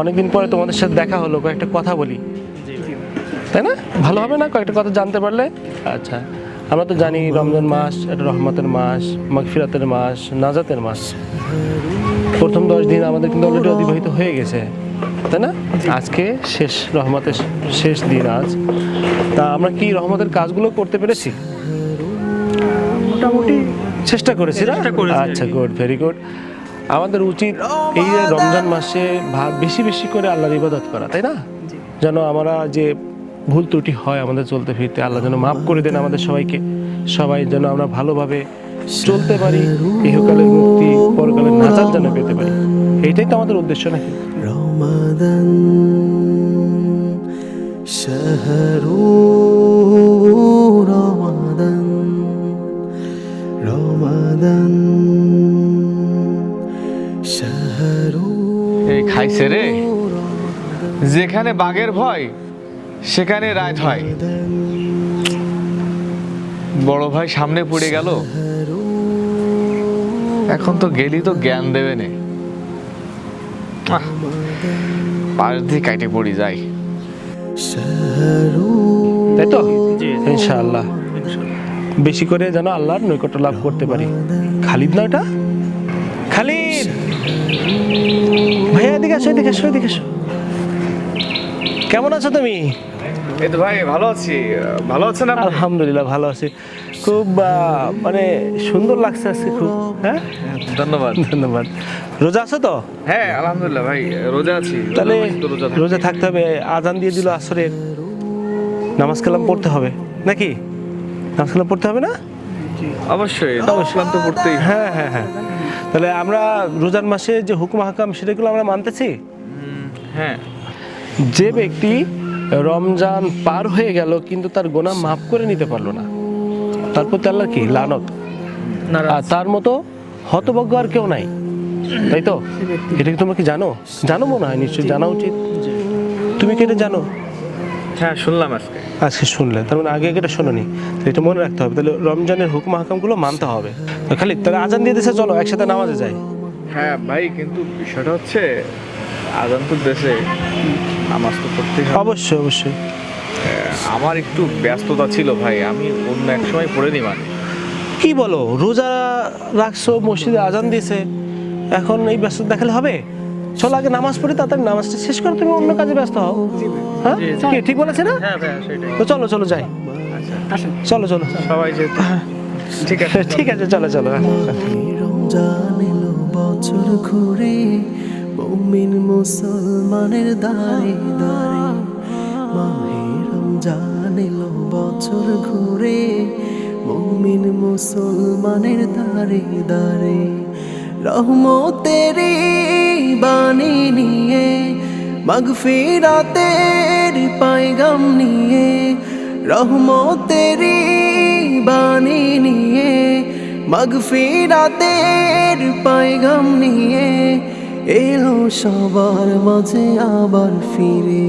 অনেকদিন পরে তোমাদের সাথে দেখা হলো কয়েকটা কথা বলি। তাই না? ভালো হবে না কয়েকটা কথা জানতে পারলে? আচ্ছা। আমরা তো জানি রমজান মাস এটা রহমতের মাস মাগফিরাতের মাস নাজাতের মাস। প্রথম দশ দিন আমাদের কিন্তু অলরেডি অতিবাহিত হয়ে গেছে তাই না? আজকে শেষ রহমতের শেষ দিন আজ। তা আমরা কি রহমতের কাজগুলো করতে পেরেছি? মোটামুটি চেষ্টা করেছি আচ্ছা গুড ভেরি গুড আমাদের উচিত এই রমজান মাসে বেশি বেশি করে আল্লাহর ইবাদত করা তাই না? যেন আমরা যে ভুল ত্রুটি হয় আমাদের চলতে ফিরতে আল্লাহ যেন মাফ করে দেন আমাদের সবাইকে। সবাই যেন আমরা ভালোভাবে চলতে পারি ইহকালের মুক্তি পরকালের নাজার যেন পেতে পারি। এটাই তো আমাদের উদ্দেশ্য নাকি? রমাদান শাহরুখ আইছে রে। যেখানে বাঘের ভয় সেখানে রাত হয় বড় ভাই সামনে পড়ে গেল। এখন তো গেলি তো জ্ঞান দেবে নে। পাশ দিয়ে কাটে পড়ি যাই। তাই তো? ইনশাআল্লাহ। বেশি করে যেন আল্লাহর নৈকট্য লাভ করতে পারি। খালিদ না ওটা? খালিদ! এদিকে আসো এদিকে আসো এদিকে আসো। কেমন আছো তুমি? এই তো ভাই ভালো আছি। ভালো আছেন আপনি? আলহামদুলিল্লাহ ভালো আছি। খুব মানে সুন্দর লাগছে আজকে খুব হ্যাঁ? ধন্যবাদ। ধন্যবাদ। রোজা আছো তো? হ্যাঁ আলহামদুলিল্লাহ ভাই রোজা আছি। তাহলে। রোজা থাকতে হবে আজান দিয়ে দিল আসরের। নামাজ কালাম পড়তে হবে নাকি? নামাজ কালাম পড়তে হবে না? অবশ্যই অবশ্যই তো পড়তেই। হ্যাঁ হ্যাঁ হ্যাঁ। তাহলে আমরা রোজার মাসে যে হুকুম হাকাম সেটাগুলো আমরা মানতেছি? হ্যাঁ। যে ব্যক্তি রমজান পার হয়ে গেল কিন্তু তার গোনা মাফ করে নিতে পারল না তার প্রতি আল্লাহ কি লানত? আর তার মতো হতভাগ্য আর কেউ নাই তাই তো? এটা কি তোমরা কি জানো? জানো মনে হয় নিশ্চয়ই জানা উচিত। তুমি কি এটা জানো? হ্যাঁ শুনলাম আজকে। আজকে শুনলে। তার মানে আগে আগে এটা শোনোনি এটা মনে রাখতে হবে। তাহলে রমজানের হুকুম হাকামগুলো মানতে হবে। তো খালি তাহলে আজান দিয়ে দিছে চলো একসাথে নামাজে যাই। হ্যাঁ ভাই কিন্তু বিষয়টা হচ্ছে আজান তো দেশে নামাজ তো পড়তেই হবে। অবশ্যই অবশ্যই। আমার একটু ব্যস্ততা ছিল ভাই। আমি অন্য এক সময় পড়ে নি মানে। কি বলো? রোজা রাখছো মসজিদে আজান দিয়েছে। এখন এই ব্যস্ত দেখালে হবে? চলো আগে নামাজ পড়ি তাড়াতাড়ি নামাজটা শেষ করো তুমি অন্য কাজে ব্যস্ত হও। হ্যাঁ? কি ঠিক বলেছে না? হ্যাঁ তো চলো চলো যাই। চলো চলো। সবাই ঠিক আছে ঠিক আছে চলো চলো। রমজান এলো বছর ঘুরে মুমিন মুসলমানের দাঁড়ে দাঁড়ে। মাহে রমজান এলো বছর ঘুরে মুমিন মুসলমানের দাঁড়ে দাঁড়ে। রহমতের বাণী নিয়ে, মাগফিরাতের পায়গাম নিয়ে, রহমতের বাণী নিয়ে, মাগফিরাতের পায়গাম নিয়ে এলো সবার মাঝে আবার ফিরে।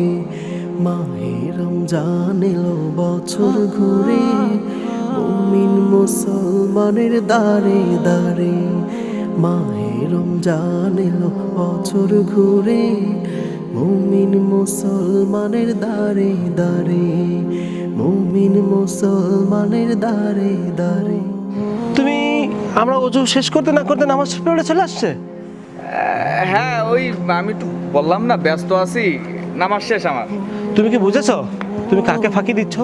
মাহে রমজান এলো বছর ঘুরে মুসলমানের দাঁড়ে দাঁড়ে মাহে রমজান এলো বছর ঘুরে মুমিন মুসলমানের দাঁড়ে দাঁড়ে মুমিন মুসলমানের দাঁড়ে দাঁড়ে তুমি আমরা অজু শেষ করতে না করতে নামাজ পড়ে চলে আসছে? হ্যাঁ ওই আমি তো বললাম না ব্যস্ত আছি নামাজ শেষ আমার। তুমি কি বুঝেছ? তুমি কাকে ফাঁকি দিচ্ছ?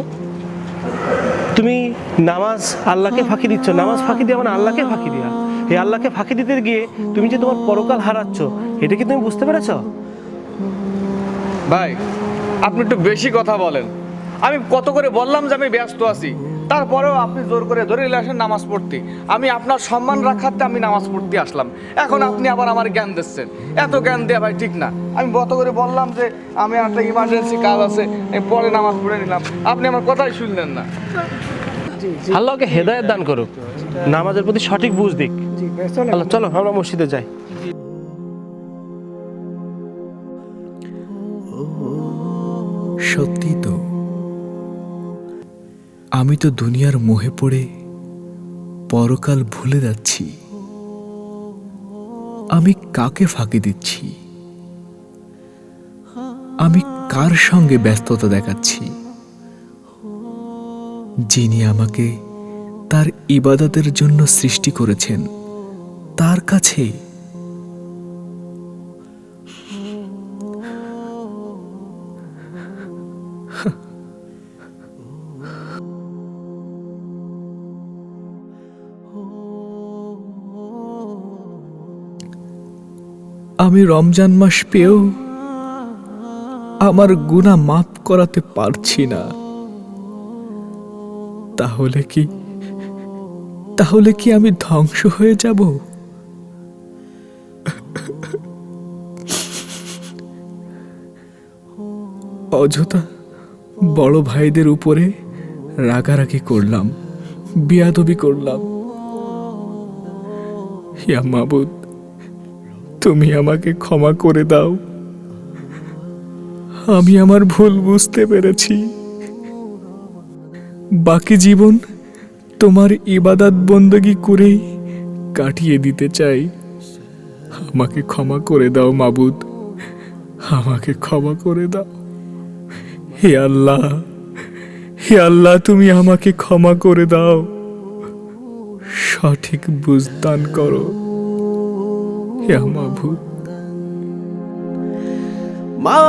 তুমি নামাজ আল্লাহকে ফাঁকি দিচ্ছ? নামাজ ফাঁকি দিয়ে মানে আল্লাহকে ফাঁকি দিয়া? এই আল্লাহকে ফাঁকি দিতে গিয়ে তুমি যে তোমার পরকাল হারাচ্ছ এটা কি তুমি বুঝতে পেরেছ? ভাই আপনি একটু বেশি কথা বলেন। আমি কত করে বললাম যে আমি ব্যস্ত আছি তারপরেও আপনি জোর করে ধরে আসেন নামাজ পড়তে। আমি আপনার সম্মান রাখাতে আমি নামাজ পড়তে আসলাম। এখন আপনি আবার আমার জ্ঞান দিচ্ছেন। এত জ্ঞান দেওয়া ভাই ঠিক না। আমি কত করে বললাম যে আমি একটা ইমার্জেন্সি কাজ আছে আমি পরে নামাজ পড়ে নিলাম। আপনি আমার কথাই শুনলেন না। আল্লাহকে হেদায়েত দান করুক। নামাজের প্রতি সঠিক বুঝ দিক। চলো আমরা মসজিদে যাই। সত্যি তো আমি তো দুনিয়ার মোহে পড়ে পরকাল ভুলে যাচ্ছি। আমি কাকে ফাঁকি দিচ্ছি? আমি কার সঙ্গে ব্যস্ততা দেখাচ্ছি? যিনি আমাকে তার ইবাদতের জন্য সৃষ্টি করেছেন। তার কাছে। আমি রমজান মাস পেয়েও আমার গুণা মাফ করাতে পারছি না। তাহলে কি তাহলে কি আমি ধ্বংস হয়ে যাব? অযথা বড় ভাইদের উপরে রাগারাগি করলাম, বিয়াদবি করলাম। ইয়া মাবুদ, তুমি আমাকে ক্ষমা করে দাও। আমি আমার ভুল বুঝতে পেরেছি। বাকি জীবন তোমার ইবাদাত বন্দগি করেই কাটিয়ে দিতে চাই। আমাকে ক্ষমা করে দাও মাবুদ, আমাকে ক্ষমা করে দাও। হে আল্লাহ হে আল্লাহ, তুমি আমাকে ক্ষমা করে দাও। সঠিক বুঝদান করো। হে মাবুদ মা